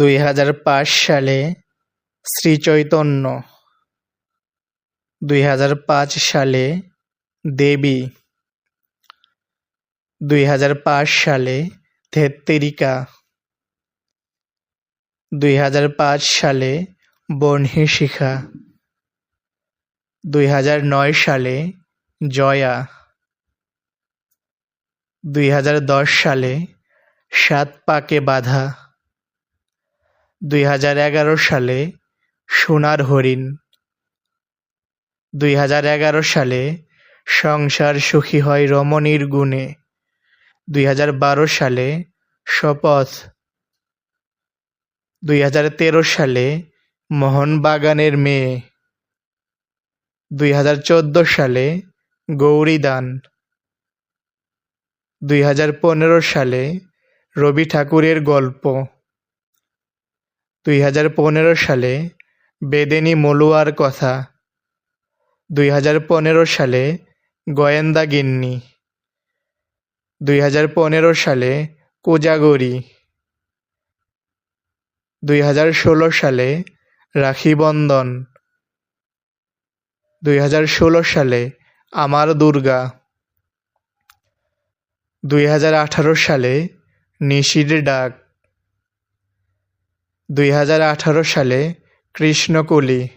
দুই হাজার পাঁচ সালে শ্রীচৈতন্য দুই হাজার পাঁচ সালে দেবী, দুই হাজার পাঁচ সালে থেত্তেরিকা দুই সালে বহ্নিশিখা দুই সালে জয়া, দুই হাজার দশ সালে সাত পাকে বাঁধা। দুই হাজার এগারো সালে সোনার হরিণ। দুই হাজার এগারো সালে সংসার সুখী হয় রমণীর গুণে। দুই হাজার বারো সালে শপথ। দুই হাজার তেরো সালে মোহনবাগানের মেয়ে। দুই হাজার চোদ্দ সালে গৌরীদান। দুই হাজার পনেরো সালে রবি ঠাকুরের গল্প। দুই হাজার পনেরো সালে বেদেনী মলুয়ার কথা। দুই হাজার পনেরো সালে গোয়েন্দা গিন্নি। দুই হাজার পনেরো সালে কোজাগরি। দুই হাজার ষোলো সালে রাখি বন্ধন দুই হাজার ষোলো সালে আমার দুর্গা। দুই হাজার আঠারো সালে নিশির ডাক। দুই হাজার আঠারো সালে কৃষ্ণকলি।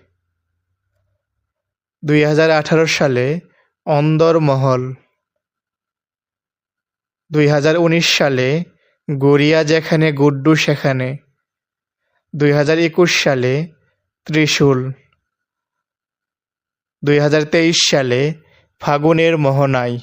দুই হাজার আঠারো সালে অন্দরমহল দুই হাজার উনিশ সালে গড়িয়া যেখানে, গুড্ডু সেখানে। দুই হাজার একুশ সালে ত্রিশূল। দুই হাজার তেইশ সালে ফাগুনের মোহনায়।